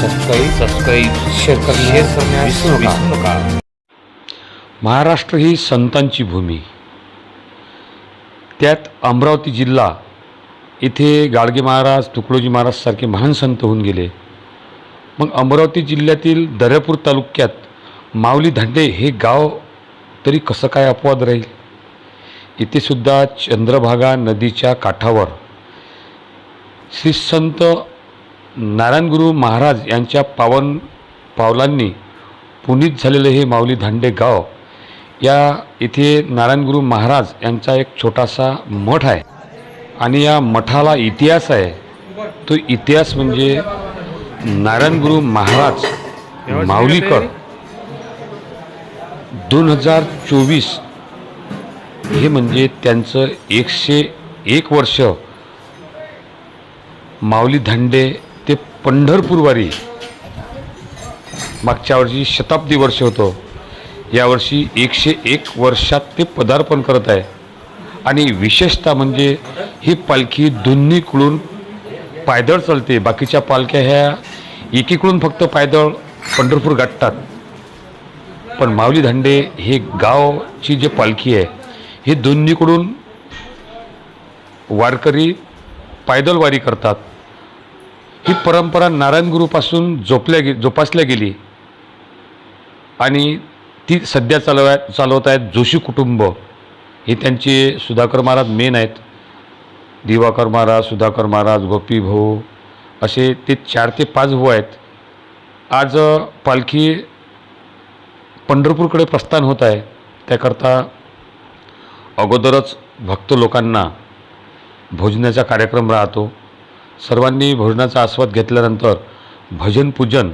Subscribe subscribe share share करण्यास विसरू नका. महाराष्ट्र ही संतांची भूमी. त्यात अमरावती जिल्हा इथे गाडगे महाराज तुकडोजी महाराज सारखे महान संत होऊन गेले. मग अमरावती जिल्ह्यातील दर्यापूर तालुक्यात माऊली धांडे हे गाव तरी कसं काय अपवाद राहील? इथेसुद्धा चंद्रभागा नदीच्या काठावर श्री संत नारायणगुरू महाराज यांच्या पावन पावलांनी पुनीत झालेलं हे माऊली धांडे गाव या इथे नारायणगुरू महाराज यांचा एक छोटासा मठ आहे. आणि या मठाला इतिहास आहे. तो इतिहास म्हणजे नारायणगुरू महाराज माऊलीकर दोन हजार चोवीस हे म्हणजे त्यांचं एकशे एक वर्ष माऊली धांडे ते पंढरपूरवारी मागच्या वर्षी शताब्दी वर्ष होतं. यावर्षी एकशे एक वर्षात ते पदार्पण करत आहे. आणि विशेषतः म्हणजे ही पालखी दोन्हीकडून पायदळ चालते. बाकीच्या पालख्या ह्या एकीकडून फक्त पायदळ पंढरपूर गाठतात. पण माऊली धांडे हे गावची जी पालखी आहे हे दोन्हीकडून वारकरी पायदल वारी करतात. ही परंपरा नारायणगुरूपासून जोपल्या गे जोपासल्या गेली. आणि ती सध्या चालवाय चालवत आहेत जोशी कुटुंब. हे त्यांचे सुधाकर महाराज मेन आहेत. दिवाकर महाराज सुधाकर महाराज गोपी भाऊ असे ते चार ते पाच भाऊ आहेत. आज पालखी पंढरपूरकडे प्रस्थान होत आहे. त्याकरता अगोदरच भक्त लोकांना भोजनाचा कार्यक्रम राहतो. सर्वांनी भोजनाचा आस्वाद घेतल्यानंतर भजन पूजन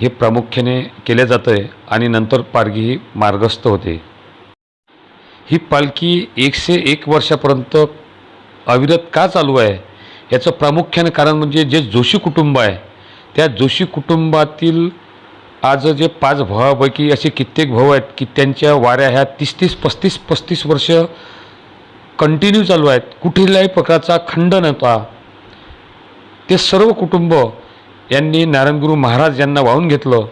हे प्रामुख्याने केले जातं आहे आणि नंतर पालखी ही मार्गस्थ होते. ही पालखी एकशे एक वर्षापर्यंत अविरत का चालू आहे? याचं प्रामुख्याने कारण म्हणजे जे जोशी कुटुंब आहे त्या जोशी कुटुंबातील आज जे पाच भावापैकी असे कित्येक भाऊ आहेत की त्यांच्या वाऱ्या ह्या तीस तीस पस्तीस पस्तीस वर्ष कंटिन्यू चालू आहेत. कुठल्याही प्रकारचा खंड नव्हता. ते सर्व कुटुंब यांनी नारायणगुरू महाराज यांना वाहून घेतलं.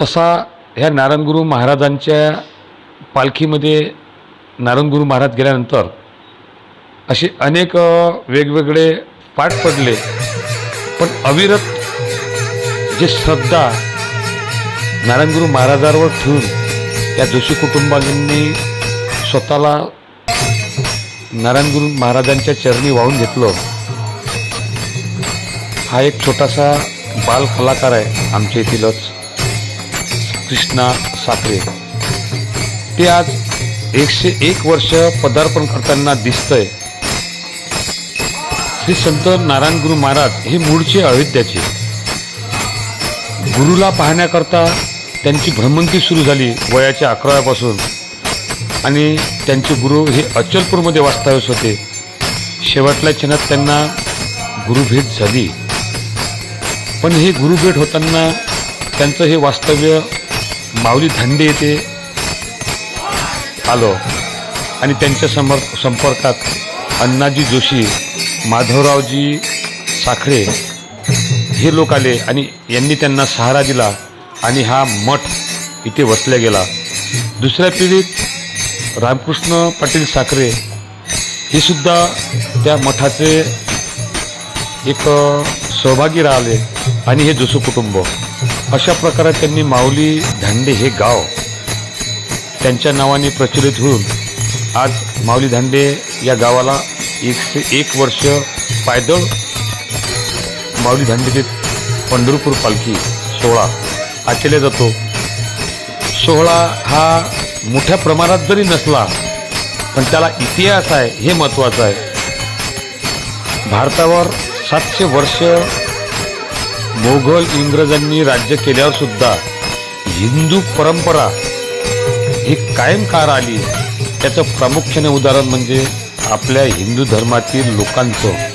तसा ह्या नारायणगुरू महाराजांच्या पालखीमध्ये नारायणगुरू महाराज गेल्यानंतर असे अनेक वेगवेगळे पाठ पडले. पण अविरत जे श्रद्धा नारायणगुरू महाराजांवर ठेवून या जोशी कुटुंबांनी स्वतःला नारायणगुरू महाराजांच्या चरणी वाहून घेतलं हा एक छोटासा बाल कलाकार आहे आमच्या येथीलच कृष्णा साखरे. ते आज एकशे एक वर्ष पदार्पण करताना दिसतंय. श्री संत नारायण गुरु महाराज हे मूळचे अयोध्याचे. गुरुला पाहण्याकरता त्यांची भ्रमंती सुरू झाली वयाच्या अकराव्यापासून. आणि त्यांचे गुरु हे अचलपूरमध्ये वास्तव्यास होते. शेवटल्या क्षणात त्यांना गुरुभेट झाली. पण हे गुरुभेट होताना त्यांचं हे वास्तव्य माऊली धांडे येथे आलं. आणि त्यांच्या समर संपर्कात अण्णाजी जोशी माधवरावजी साखरे हे लोक आले आणि यांनी त्यांना सहारा दिला आणि हा मठ इथे वसल्या गेला. दुसऱ्या पिढीत रामकृष्ण पाटील साखरे हे सुद्धा त्या मठाचे एक सहभागी राहिले आणि हे जोसू कुटुंब. अशा प्रकारे त्यांनी माऊली धांडे हे गाव त्यांच्या नावाने प्रचलित होऊन आज माऊली धांडे या गावाला एकशे एक वर्ष पायदळ माऊली धांडेचे पंढरपूर पालखी सोहळा हा केला जातो. सोहळा हा मोठ्या प्रमाणात जरी नसला पण त्याला इतिहास आहे हे महत्त्वाचं आहे. भारतावर सातशे वर्ष मोघल इंग्रजांनी राज्य केल्यावर सुद्धा हिंदू परंपरा ही कायम कार आली. त्याचं प्रामुख्याने उदाहरण म्हणजे आपल्या हिंदू धर्मातील लोकांचं.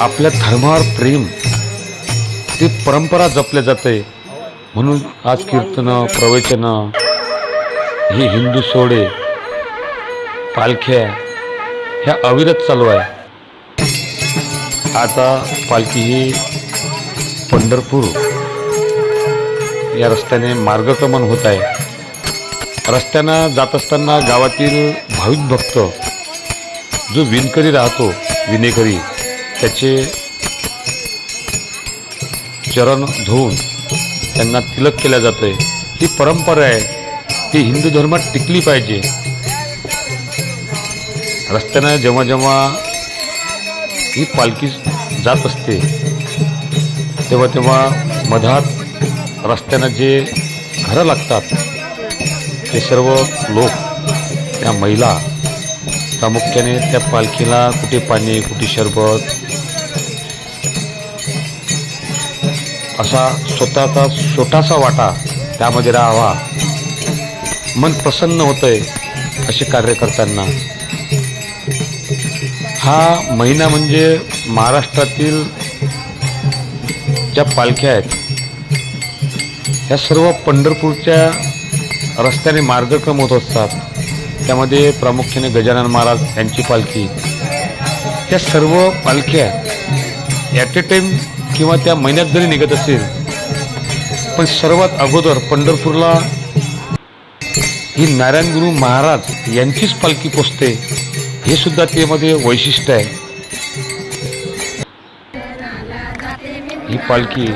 आपल्या धर्मावर प्रेम ती परंपरा जपल्या जाते. म्हणून आज कीर्तनं प्रवचनं हे हिंदू सोडे पालख्या ह्या अविरत चालू आहे. आता पालखी ही पंढरपूर या रस्त्याने मार्गक्रमण होत आहे. रस्त्यानं जात असताना गावातील भाविक भक्त जो विणकरी राहतो विनेकरी त्याचे चरण धुवून त्यांना तिलक केल्या जातंय. ही परंपरा आहे. ती हिंदू धर्मात टिकली पाहिजे. रस्त्यानं जेव्हा जेव्हा ही पालखी जात असते तेव्हा तेव्हा मधात रस्त्यानं जे घरं लागतात ते सर्व लोक त्या महिला प्रामुख्याने त्या पालखीला कुठे पाणी कुठे शरबत? असा स्वतःचा छोटासा वाटा त्यामध्ये राहावा. मन प्रसन्न होतंय असे कार्य करताना. हा महिना म्हणजे महाराष्ट्रातील ज्या पालख्या आहेत ह्या सर्व पंढरपूरच्या रस्त्याने मार्गक्रम होत असतात. त्यामध्ये प्रामुख्याने गजानन महाराज यांची पालखी. त्या सर्व पालख्या ॲट ए टाईम किंवा त्या महिन्यात जरी निघत असेल पण सर्वात अगोदर पंढरपूरला ही नारायण गुरु महाराज यांचीच पालखी पोचते हे सुद्धा त्यामध्ये वैशिष्ट्य आहे. ही पालखी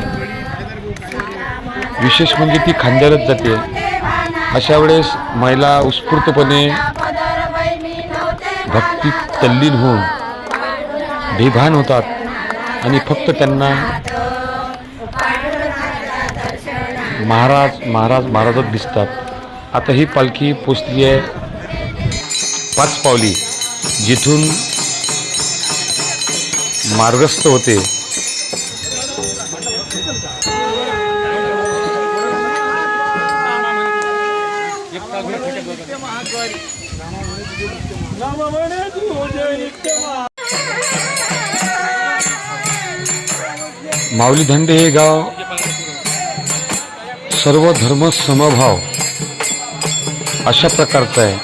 विशेष म्हणजे ती खांद्यालाच जाते. अशा वेळेस महिला उत्स्फूर्तपणे भक्तीत तल्लीन होऊन बेभान होतात आणि फक्त त्यांना महाराज महाराज महाराजच दिसतात. आता ही पालखी पोचली आहे पाच पावली जिथून मार्गस्थ होते. माऊली धंडे हे गाव सर्व धर्म समभाव अशा प्रकारचं आहे.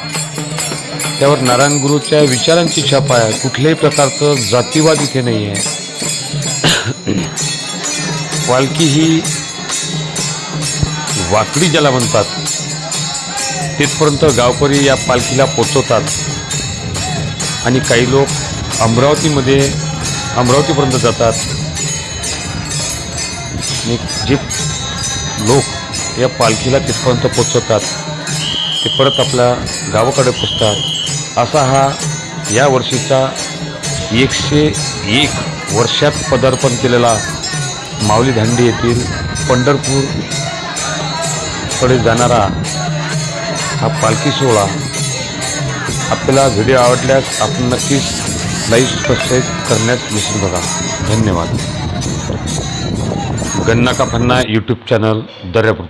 त्यावर नारायण गुरुच्या विचारांची छाप आहे. कुठल्याही प्रकारचं जातीवाद इथे नाही आहे. पालखी ही वाकडी ज्याला म्हणतात. तिथपर्यंत गावकरी या पालखीला पोचवतात. आणि काही लोक अमरावतीमध्ये अमरावतीपर्यंत जातात. आणि जे लोक या पालखीला तिथपर्यंत पोचवतात ते परत आपल्या गावाकडे पोचतात. असा हा या वर्षीचा एकशे एक वर्षात पदार्पण केलेला माऊली धांडी येथील पंढरपूरकडे जाणारा हा पालखी सोहळा. आपल्याला व्हिडिओ आवडल्यास आपण नक्कीच लाईव्ह सबस्क्राईब करण्यास विसरू नका. धन्यवाद. गन्ना का फन्ना यूट्यूब चॅनल दर्यापूर.